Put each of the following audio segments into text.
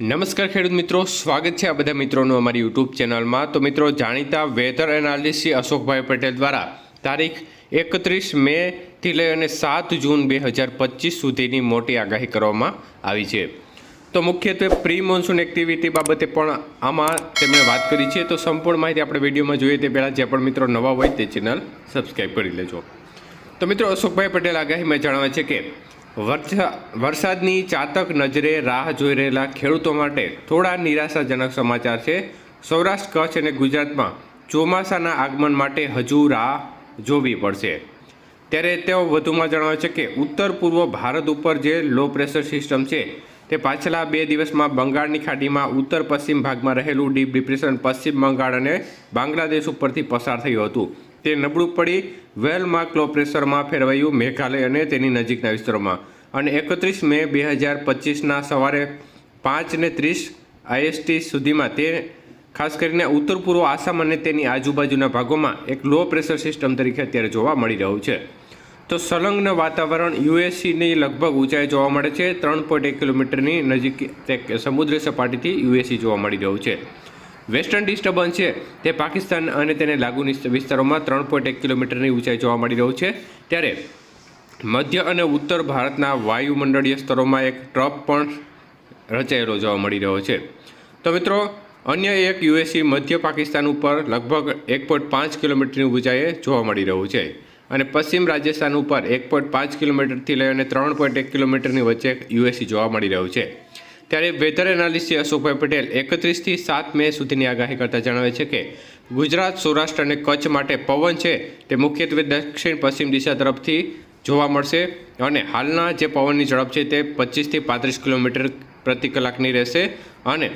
નમસ્કાર ખેડૂત મિત્રો, સ્વાગત છે આ બધા મિત્રોનું અમારી યુટ્યુબ ચેનલમાં. તો મિત્રો, જાણીતા વેધર એનાલિસ્ટ શ્રી અશોકભાઈ પટેલ દ્વારા તારીખ એકત્રીસ મેથી લઈ અને સાત જૂન બે હજાર પચીસ સુધીની મોટી આગાહી કરવામાં આવી છે. તો મુખ્યત્વે પ્રી મોન્સૂન એક્ટિવિટી બાબતે પણ આમાં તેમણે વાત કરી છે. તો સંપૂર્ણ માહિતી આપણે વિડીયોમાં જોઈએ તે પહેલાં જે પણ મિત્રો નવા હોય તે ચેનલ સબસ્ક્રાઈબ કરી લેજો. તો મિત્રો, અશોકભાઈ પટેલ આગાહીમાં જણાવે છે કે વરસાદની ચાતક નજરે રાહ જોઈ રહેલા ખેડૂતો માટે થોડા નિરાશાજનક સમાચાર છે. સૌરાષ્ટ્ર, કચ્છ અને ગુજરાતમાં ચોમાસાના આગમન માટે હજુ રાહ જોવી પડશે. ત્યારે તેઓ વધુમાં જણાવે છે કે ઉત્તર પૂર્વ ભારત ઉપર જે લો પ્રેશર સિસ્ટમ છે, તે પાછલા બે દિવસમાં બંગાળની ખાડીમાં ઉત્તર પશ્ચિમ ભાગમાં રહેલું ડીપ ડિપ્રેશન પશ્ચિમ બંગાળ અને બાંગ્લાદેશ ઉપરથી પસાર થયું હતું. તે નબળું પડી વેલ માર્ક લો પ્રેશરમાં ફેરવાયું મેઘાલય અને તેની નજીકના વિસ્તારોમાં. અને એકત્રીસ મે બે હજાર પચીસના સવારે પાંચને ત્રીસ આઈએસટી સુધીમાં તે, ખાસ કરીને ઉત્તર પૂર્વ આસામ અને તેની આજુબાજુના ભાગોમાં એક લો પ્રેશર સિસ્ટમ તરીકે અત્યારે જોવા મળી રહ્યું છે. તો સંલગ્ન વાતાવરણ યુએસસીની લગભગ ઊંચાઈ જોવા મળે છે. ત્રણ પોઈન્ટ એક કિલોમીટરની નજીક તે સમુદ્ર સપાટીથી યુએસસી જોવા મળી રહ્યું છે. વેસ્ટર્ન ડિસ્ટર્બન્સ છે તે પાકિસ્તાન અને તેને લાગુ વિસ્તારોમાં ત્રણ પોઈન્ટ એક કિલોમીટરની ઊંચાઈ જોવા મળી રહ્યું છે. ત્યારે મધ્ય અને ઉત્તર ભારતના વાયુમંડળીય સ્તરોમાં એક ટ્રપ પણ રચાયેલો જોવા મળી રહ્યો છે. તો મિત્રો, અન્ય એક યુએસી મધ્ય પાકિસ્તાન ઉપર લગભગ એક પોઈન્ટ પાંચ કિલોમીટરની ઊંચાઈએ જોવા મળી રહ્યું છે અને પશ્ચિમ રાજસ્થાન ઉપર એક પોઈન્ટ પાંચ કિલોમીટરથી લઈ અને ત્રણ પોઈન્ટ એક કિલોમીટરની વચ્ચે યુએસી જોવા મળી રહ્યું છે. ત્યારે વેધર એનાલિસ્ટ અશોકભાઈ પટેલ એકત્રીસથી સાત મે સુધીની આગાહી કરતા જણાવે છે કે ગુજરાત, સૌરાષ્ટ્ર અને કચ્છ માટે પવન છે તે મુખ્યત્વે દક્ષિણ પશ્ચિમ દિશા તરફથી જોવા મળશે અને હાલના જે પવનની ઝડપ છે તે પચીસથી પાંત્રીસ કિલોમીટર પ્રતિ કલાકની રહેશે અને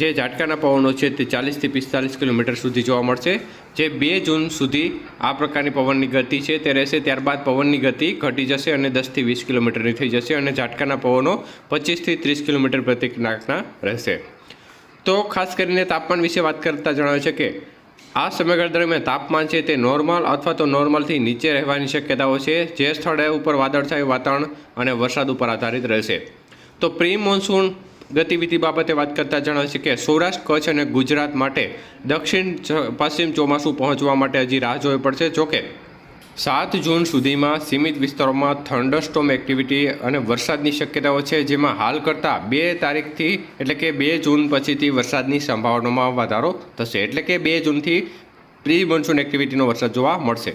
જે ઝાટકાના પવનો છે તે ચાલીસથી પિસ્તાલીસ કિલોમીટર સુધી જોવા મળશે. જે બે જૂન સુધી આ પ્રકારની પવનની ગતિ છે તે રહેશે, ત્યારબાદ પવનની ગતિ ઘટી જશે અને દસથી વીસ કિલોમીટરની થઈ જશે અને ઝાટકાના પવનો પચીસથી ત્રીસ કિલોમીટર પ્રતિ કલાકના રહેશે. તો ખાસ કરીને તાપમાન વિશે વાત કરતાં જણાવે છે કે આ સમયગાળા દરમિયાન તાપમાન છે તે નોર્મલ અથવા તો નોર્મલથી નીચે રહેવાની શક્યતાઓ છે. જે સ્થળે ઉપર વાદળછાયું વાતાવરણ અને વરસાદ ઉપર આધારિત રહેશે. તો પ્રી મોન્સૂન ગતિવિધિ બાબતે વાત કરતાં જણાવે છે કે સૌરાષ્ટ્ર, કચ્છ અને ગુજરાત માટે દક્ષિણ પશ્ચિમ ચોમાસું પહોંચવા માટે હજી રાહ જોવી પડશે. જોકે સાત જૂન સુધીમાં સીમિત વિસ્તારોમાં થંડરસ્ટોમ એક્ટિવિટી અને વરસાદની શક્યતાઓ છે, જેમાં હાલ કરતાં બે તારીખથી એટલે કે બે જૂન પછીથી વરસાદની સંભાવનામાં વધારો થશે. એટલે કે બે જૂનથી પ્રી મોન્સૂન એક્ટિવિટીનો વરસાદ જોવા મળશે.